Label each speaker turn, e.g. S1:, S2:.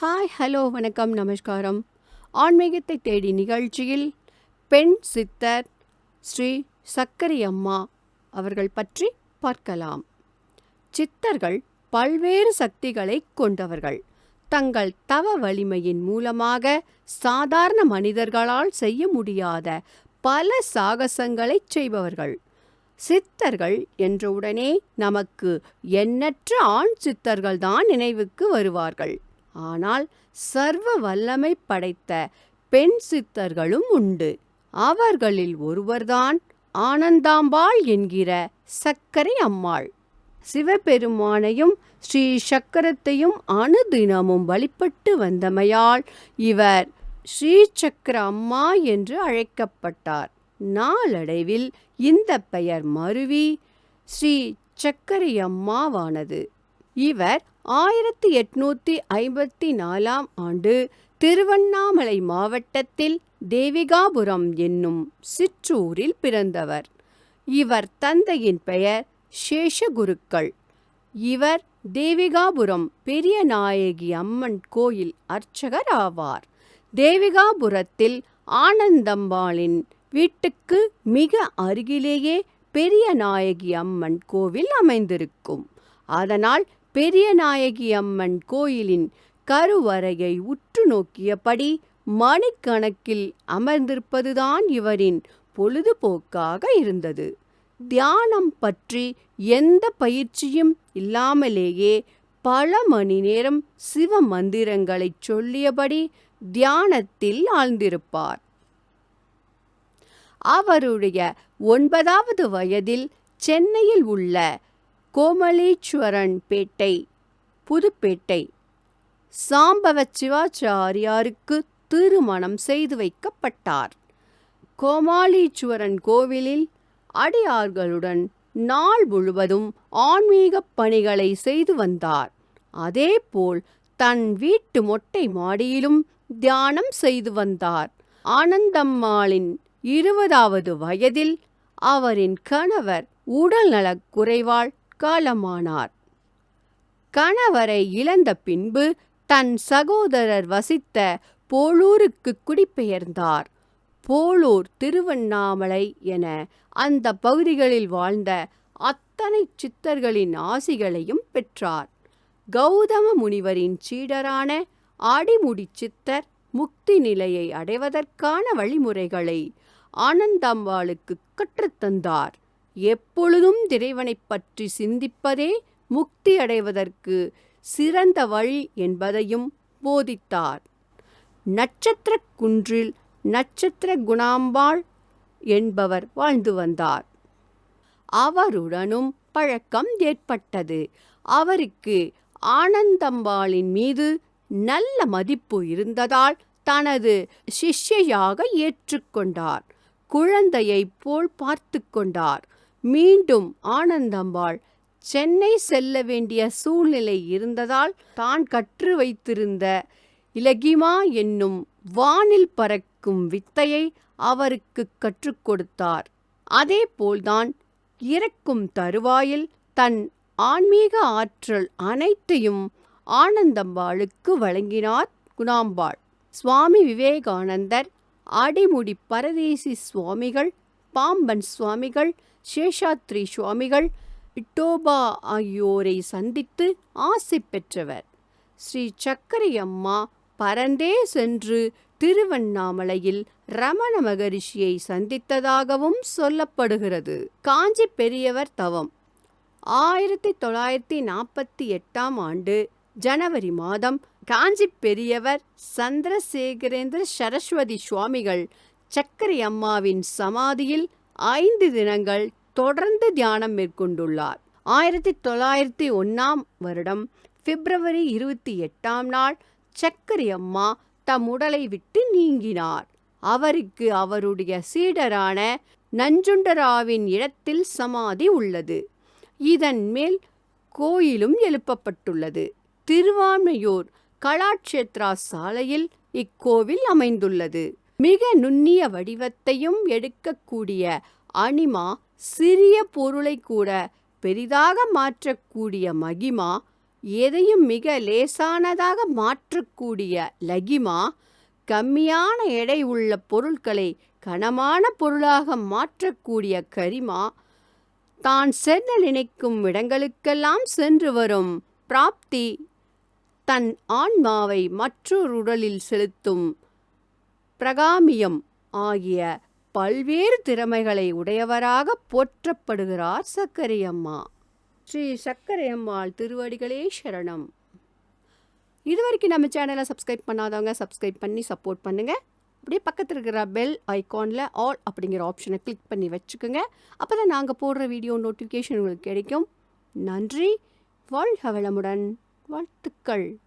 S1: Hi hello வணக்கம் நமஸ்காரம். ஆன்மீகத்தை தேடி நிகழ்ச்சியில் பெண் சித்தர் ஸ்ரீ சக்கரை அம்மா அவர்கள் பற்றி பார்க்கலாம். சித்தர்கள் பல்வேறு சக்திகளை கொண்டவர்கள். தங்கள் தவ வலிமையின் மூலமாக சாதாரண மனிதர்களால் செய்ய முடியாத பல சாகசங்களைச் செய்பவர்கள். சித்தர்கள் என்றவுடனே நமக்கு எண்ணற்ற ஆண் சித்தர்கள்தான் நினைவுக்கு வருவார்கள். ஆனால் சர்வ வல்லமை படைத்த பெண் சித்தர்களும் உண்டு. அவர்களில் ஒருவர்தான் ஆனந்தாம்பாள் என்கிற சக்கரை அம்மாள். சிவபெருமானையும் ஸ்ரீ சக்கரத்தையும் அனுதினமும் வழிபட்டு வந்தமையால் இவர் ஸ்ரீ சக்கர அம்மா என்று அழைக்கப்பட்டார். நாளடைவில் இந்த பெயர் மருவி ஸ்ரீ சக்கரை அம்மாவானது. இவர் ஆயிரத்தி எட்நூத்தி ஐம்பத்தி நாலாம் ஆண்டு திருவண்ணாமலை மாவட்டத்தில் தேவிகாபுரம் என்னும் சிற்றூரில் பிறந்தவர். இவர் தந்தையின் பெயர் சேஷகுருக்கள். இவர் தேவிகாபுரம் பெரிய நாயகி அம்மன் கோயில் அர்ச்சகர் ஆவார். தேவிகாபுரத்தில் ஆனந்தம்பாளின் வீட்டுக்கு மிக அருகிலேயே பெரிய நாயகி அம்மன் கோவில் அமைந்திருக்கும். அதனால் பெரிய நாயகி அம்மன் கோயிலின் கருவறையை உற்று நோக்கியபடி மணிக்கணக்கில் அமர்ந்திருப்பதுதான் இவரின் பொழுதுபோக்காக இருந்தது. தியானம் பற்றி எந்த பயிற்சியும் இல்லாமலேயே பல மணி நேரம் சிவ மந்திரங்களை சொல்லியபடி தியானத்தில் ஆழ்ந்திருப்பார். அவருடைய ஒன்பதாவது வயதில் சென்னையில் உள்ள கோமலேஸ்வரன் பேட்டை புதுப்பேட்டை. சாம்பவ சிவாச்சாரியாருக்கு திருமணம் செய்து வைக்கப்பட்டார். கோமாளீஸ்வரன் கோவிலில் அடியார்களுடன் நாள் முழுவதும் ஆன்மீக பணிகளை செய்து வந்தார். அதேபோல் தன் வீட்டு மொட்டை மாடியிலும் தியானம் செய்து வந்தார். ஆனந்தம்மாளின் இருபதாவது வயதில் அவரின் கணவர் உடல்நலக் குறைவால் காலமானார். கணவரை இழந்த பின்பு தன் சகோதரர் வசித்த போலூருக்கு குடிபெயர்ந்தார். போலூர் திருவண்ணாமலை என அந்த பகுதிகளில் வாழ்ந்த அத்தனை சித்தர்களின் ஆசிகளையும் பெற்றார். கௌதம முனிவரின் சீடரான ஆடிமுடி சித்தர் முக்தி நிலையை அடைவதற்கான வழிமுறைகளை ஆனந்தம்பாளுக்கு கற்றுத்தந்தார் எப்பொழுதும் இறைவனைப் பற்றி சிந்திப்பதே முக்தி அடைவதற்கு சிறந்த வழி என்பதையும் போதித்தார். நட்சத்திர குன்றில் நட்சத்திர குணாம்பாள் என்பவர் வாழ்ந்து வந்தார். அவருடனும் பழக்கம் ஏற்பட்டது. அவருக்கு ஆனந்தம்பாளின் மீது நல்ல மதிப்பு இருந்ததால் தனது சிஷ்யையாக ஏற்றுக்கொண்டார். குழந்தையைப் போல் பார்த்து கொண்டார். மீண்டும் ஆனந்தம்பாள். சென்னை செல்ல வேண்டிய சூழ்நிலை இருந்ததால் தான் கற்று வைத்திருந்த இலகிமா என்னும் வானில் பறக்கும் வித்தையை அவருக்கு கற்றுக் கொடுத்தார். அதேபோல்தான் இறக்கும் தருவாயில் தன் ஆன்மீக ஆற்றல் அனைத்தையும் ஆனந்தம்பாளுக்கு வழங்கினார் குணாம்பாள். சுவாமி விவேகானந்தர் அடிமுடி பரதேசி சுவாமிகள் பாம்பன் சுவாமிகள் சேஷாத்ரி சுவாமிகள் இட்டோபா ஆகியோரை சந்தித்து ஆசை பெற்றவர். ஸ்ரீ சக்கரை அம்மா பரந்தே சென்று திருவண்ணாமலையில் ரமண மகரிஷியை சந்தித்ததாகவும் சொல்லப்படுகிறது. காஞ்சி பெரியவர் தவம். ஆயிரத்தி தொள்ளாயிரத்தி நாற்பத்தி எட்டாம் ஆண்டு ஜனவரி மாதம் காஞ்சி பெரியவர் சந்திரசேகரேந்திர சரஸ்வதி சுவாமிகள் சக்கரை அம்மாவின் சமாதியில் ஐந்து தினங்கள் தொடர்ந்து தியானம் மேற்கொண்டுள்ளார். ஆயிரத்தி தொள்ளாயிரத்தி ஒன்றாம் வருடம் பிப்ரவரி இருபத்தி எட்டாம் நாள் சக்கரி அம்மா தம் உடலை விட்டு நீங்கினார். அவருக்கு அவருடைய சீடரான நஞ்சுண்டராவின் இடத்தில் சமாதி உள்ளது. இதன் மேல் கோயிலும் எழுப்பப்பட்டுள்ளது. திருவான்மையூர் கலாட்சேத்ரா சாலையில் இக்கோவில் அமைந்துள்ளது. மிக நுண்ணிய வடிவத்தையும் எடுக்கக்கூடிய அனிமா சிறிய பொருளை கூட பெரிதாக மாற்றக்கூடிய மகிமா எதையும் மிக லேசானதாக மாற்றக்கூடிய லகிமா கம்மியான எடை உள்ள பொருட்களை கனமான பொருளாக மாற்றக்கூடிய கரிமா தான் செல்ல நினைக்கும் இடங்களுக்கெல்லாம் சென்று வரும் பிராப்தி தன் ஆன்மாவை மற்றொரு உடலில் செலுத்தும் பிரகாமியம் ஆகிய பல்வேறு திறமைகளை உடையவராக போற்றப்படுகிறார் சக்கரையம்மா. ஸ்ரீ சக்கரையம்மாள் திருவடிகளே சரணம். இது வரைக்கும் நம்ம சேனலை சப்ஸ்கிரைப் பண்ணாதவங்க சப்ஸ்கிரைப் பண்ணி சப்போர்ட் பண்ணுங்கள் அப்படியே பக்கத்தில் இருக்கிற பெல் ஐக்கானில் ஆல் அப்படிங்கிற ஆப்ஷனை கிளிக் பண்ணி வச்சுக்கோங்க. அப்போ தான் நாங்கள் போடுற வீடியோ நோட்டிஃபிகேஷன் உங்களுக்கு கிடைக்கும். நன்றி. வாழ்க வளமுடன். வாழ்த்துக்கள்.